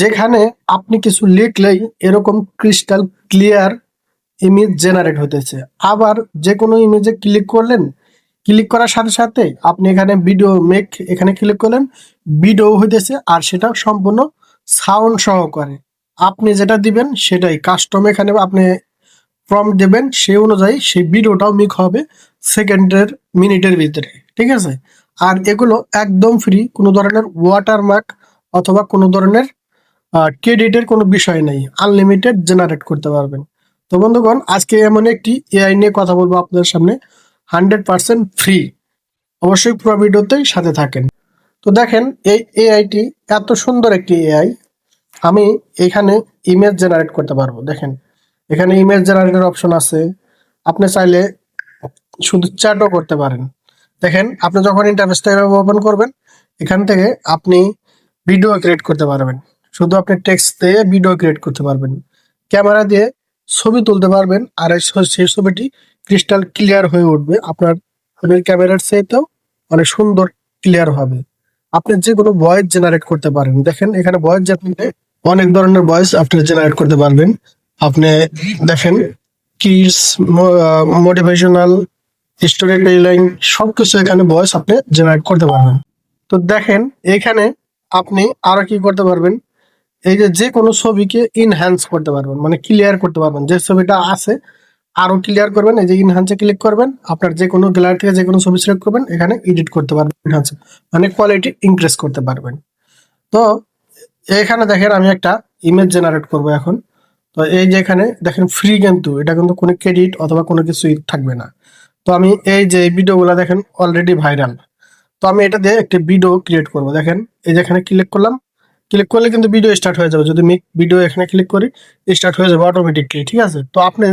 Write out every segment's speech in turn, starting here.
যেখানে আপনি কিছু লিখলেই এরকম ক্রিস্টাল ক্লিয়ার ইমেজ জেনারেট হতেছে আবার যে কোনো ইমেজে ক্লিক করলেন ক্লিক করার সাথে সাথে আপনি এখানে ভিডিও মেক এখানে ক্লিক করলেন ভিডিও হইতেছে আর সেটা সম্পূর্ণ সাউন্ড সহকারে। আপনি যেটা দিবেন সেটাই কাস্টম এখানে আপনি ফর্ম দেবেন, সেই অনুযায়ী সেই ভিডিওটাও মিক হবে সেকেন্ডের মিনিটের ভিতরে, ঠিক আছে? আর এগুলো একদম ফ্রি কোনো ধরনের ওয়াটারমার্ক অথবা কোনো ধরনের ক্রেডিটের কোনো বিষয় নেই। আনলিমিটেড জেনারেট করতে পারবেন। তো বন্ধুগণ, আজকে এমন একটি এআই নিয়ে কথা বলব আপনাদের সামনে। হান্ড্রেড পার্সেন্ট ফ্রি অবশ্যই পুরো ভিডিওতেই সাথে থাকেন। তো দেখেন, এই এআইটি এত সুন্দর একটি এআই আমি এখানে ইমেজ জেনারেট করতে পারব। দেখেন, এখানে ইমেজ জেনারেটের অপশন আছে। আপনি চাইলে শুধু চ্যাটও করতে পারেন। দেখেন, আপনি যখন ইন্টারফেসটা এভাবে ওপেন করবেন, এখান থেকে আপনি ভিডিও ক্রিয়েট করতে পারবেন। শুধু আপনি টেক্সট দিয়ে ভিডিও ক্রিয়েট করতে পারবেন। ক্যামেরা দিয়ে ছবি তুলতে পারবেন, আর সেই ছবিটি ক্রিস্টাল ক্লিয়ার হয়ে উঠবে। আপনার ফোনের ক্যামেরার চাইতেও অনেক সুন্দর ক্লিয়ার হবে। আপনি যে কোনো ভয়েস জেনারেট করতে পারেন। দেখেন, এখানে ভয়েস জেনারেট অনেক ধরনের ভয়েস আপনি জেনারেট করতে পারবেন। আপনি দেখেন কিডস মোটিভেশনাল স্টোরি টেলিং সবকিছু এখানে ভয়েস আপনি জেনারেট করতে পারবেন। তো দেখেন, এখানে আপনি আরও কি করতে পারবেন? এই যে যে কোনো ছবিকে ইনহ্যান্স করতে পারবেন মানে ক্লিয়ার করতে পারবেন। যে ছবিটা আছে, আরও ক্লিয়ার করবেন, এই যে ইনহ্যান্সে ক্লিক করবেন, আপনার যে কোনো গ্যালারি থেকে যে কোনো ছবি সিলেক্ট করবেন, এখানে এডিট করতে পারবেন ইনহ্যান্স মানে কোয়ালিটি ইনক্রিজ করতে পারবেন। তো এখানে দেখেন আমি একটা ইমেজ জেনারেট করব এখন। তো এই যে এখানে দেখেন ফ্রি কিন্তু, এটা কিন্তু কোনো ক্রেডিট অথবা কোনো কিছুই থাকবে না। তো আমি এই যে ভিডিওগুলো দেখেন অলরেডি ভাইরাল তো আমি এটা দিয়ে একটা ভিডিও ক্রিয়েট করব। দেখেন এই যেখানে ক্লিক করলাম ক্লিক করলে কিন্তু ভিডিও স্টার্ট হয়ে যাবে। যদি মিক ভিডিও এখানে ক্লিক করি স্টার্ট হয়ে যাবে অটোমেটিকলি ঠিক আছে? তো আপনি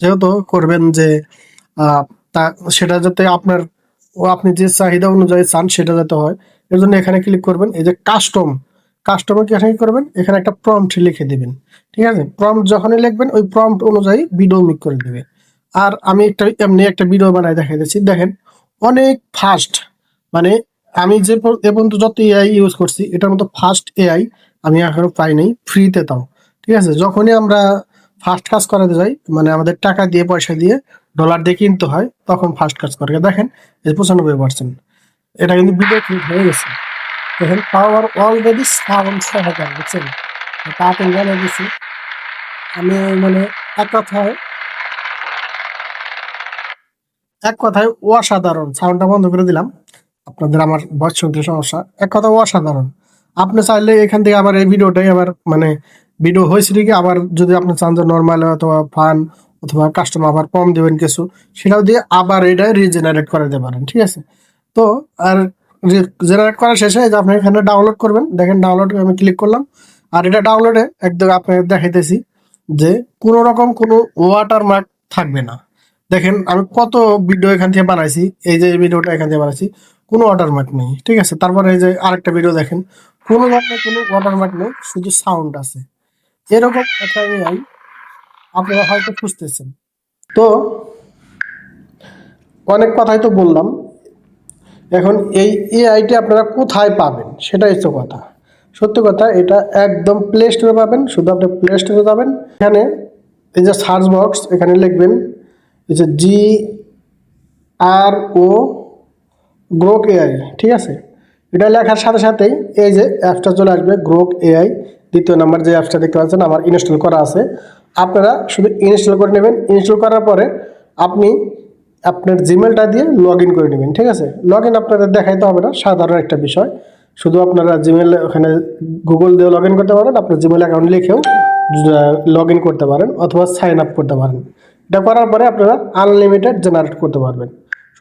যেহেতু করবেন যে তা সেটা যাতে আপনার, ও আপনি যে চাহিদা অনুযায়ী চান সেটা যাতে হয়, এর জন্য এখানে ক্লিক করবেন। এই যে কাস্টম কাস্টমার কি করবেন? এখানে একটা প্রম্পট লিখে দিবেন। ঠিক আছে? প্রম্পট যখনই লিখবেন, ওই প্রম্পট অনুযায়ী ভিডিও মিক করে দেবে। আর আমি একটা, এমনি একটা ভিডিও বানাই দেখাই দিচ্ছি। দেখেন, অনেক ফাস্ট মানে আমি যে এ পর্যন্ত যত এআই ইউজ করছি, এটার মতো ফাস্ট এআই আমি এখনও পাই নাই ফ্রিতে তাও। ঠিক আছে? যখনই আমরা ফার্স্ট কাজ করাতে যাই মানে আমাদের টাকা দিয়ে, পয়সা দিয়ে ডলার দিয়ে কিনতে হয়, তখন ফাস্ট কাজ করে। দেখেন, এই পঁচানব্বই পার্সেন্ট এটা কিন্তু ভিডিও ক্লিক হয়ে গেছে। দেখেন পাওয়ার অলরেডি সাউন্ড সহকার বুঝছেন? তাড়াতাড়ি জানিয়ে দিচ্ছি আমি মানে এক কথায় এক কথায় অসাধারণ। সাউন্ডটা বন্ধ করে দিলাম। আপনাদের আমার শুনতে সমস্যা। এক কথা অসাধারণ। আপনি চাইলে এখান থেকে আবার এই ভিডিওটাই আবার মানে ভিডিও হয়েছে কি আবার যদি আপনি চান যে নর্মাল অথবা ফান অথবা কাস্টমার আবার কম দেবেন কিছু, সেটাও দিয়ে আবার এটা রিজেনারেট করে দিতে পারেন, ঠিক আছে? তো, আর জেনারেট করা শেষে যে আপনি এখানে ডাউনলোড করবেন, দেখেন ডাউনলোড আমি ক্লিক করলাম, আর এটা ডাউনলোডে একদম আপনাকে দেখাইতেছি যে কোনো রকম কোনো ওয়াটারমার্ক থাকবে না। দেখেন আমি কত ভিডিও এখান থেকে বানাইছি, এই যে ভিডিওটা এখান থেকে বানাইছি কোনো ওয়াটারমার্ক নেই, ঠিক আছে? তারপরে এই যে আরেকটা ভিডিও দেখেন, কোনো ধরনের কোনো ওয়াটারমার্ক নেই, শুধু সাউন্ড আছে। এরকম একটা এআই আপনারা হয়তো খুঁজতেছেন। তো, অনেক কথাই তো বললাম। এখন এই এআইটি আপনারা কোথায় পাবেন, সেটাই তো কথা। সত্যি কথা, এটা একদম প্লে স্টোরে পাবেন, শুধু আপনি প্লে স্টোরে যাবেন। এখানে এই যে সার্চ বক্স এখানে লিখবেন, এই যে জি আর ও গ্রোক এআই ঠিক আছে? এটা লেখার সাথে সাথেই এই যে অ্যাপসটা চলে আসবে গ্রোক এআই দ্বিতীয় নাম্বার যে অ্যাপসটা দেখতে পাচ্ছেন, আমার ইনস্টল করা আছে। আপনারা শুধু ইনস্টল করে নেবেন ইনস্টল করার পরে আপনি আপনার জিমেলটা দিয়ে লগ ইন করে নেবেন, ঠিক আছে? লগ ইন আপনাদের দেখাইতে হবে না, সাধারণ একটা বিষয়। শুধু আপনারা জিমেল ওখানে গুগল দিয়ে লগ ইন করতে পারেন, আপনার জিমেল অ্যাকাউন্ট লিখেও লগ ইন করতে পারেন, অথবা সাইন আপ করতে পারেন। এটা করার পরে আপনারা আনলিমিটেড জেনারেট করতে পারবেন।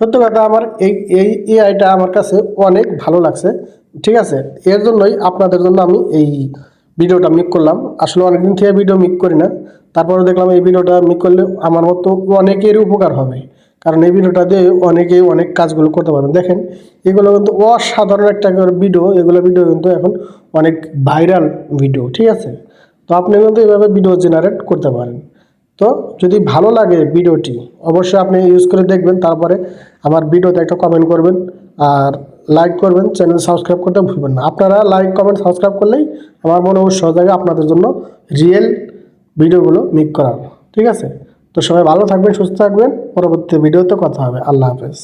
সত্যি কথা, আমার এই এই এআইটা আমার কাছে অনেক ভালো লাগছে, ঠিক আছে? এর জন্যই আপনাদের জন্য আমি এই ভিডিওটা মিক করলাম। আসলে অনেকদিন থেকে ভিডিও মিক করি না। তারপরে দেখলাম এই ভিডিওটা মিক করলে আমার মতো অনেকেরই উপকার হবে। কারণ এই ভিডিওটা দিয়ে অনেকেই অনেক কাজগুলো করতে পারবেন দেখেন, এগুলো কিন্তু অসাধারণ একটা ভিডিও এগুলো ভিডিও কিন্তু এখন অনেক ভাইরাল ভিডিও ঠিক আছে? তো আপনি কিন্তু এভাবে ভিডিও জেনারেট করতে পারেন। তো যদি ভালো লাগে ভিডিওটি, অবশ্যই আপনি ইউজ করে দেখবেন, তারপরে আমার ভিডিওতে একটা কমেন্ট করবেন, আর লাইক করবেন চ্যানেল সাবস্ক্রাইব করতে ভুলবেন না। আপনারা লাইক কমেন্ট সাবস্ক্রাইব করলেই আমার মনে উৎসাহ জায়গা আপনাদের জন্য রিয়েল ভিডিওগুলো মেক করার। ঠিক আছে? তো সবাই ভালো থাকবেন, সুস্থ থাকবেন। পরবর্তী ভিডিওতে কথা হবে। আল্লাহ হাফেজ।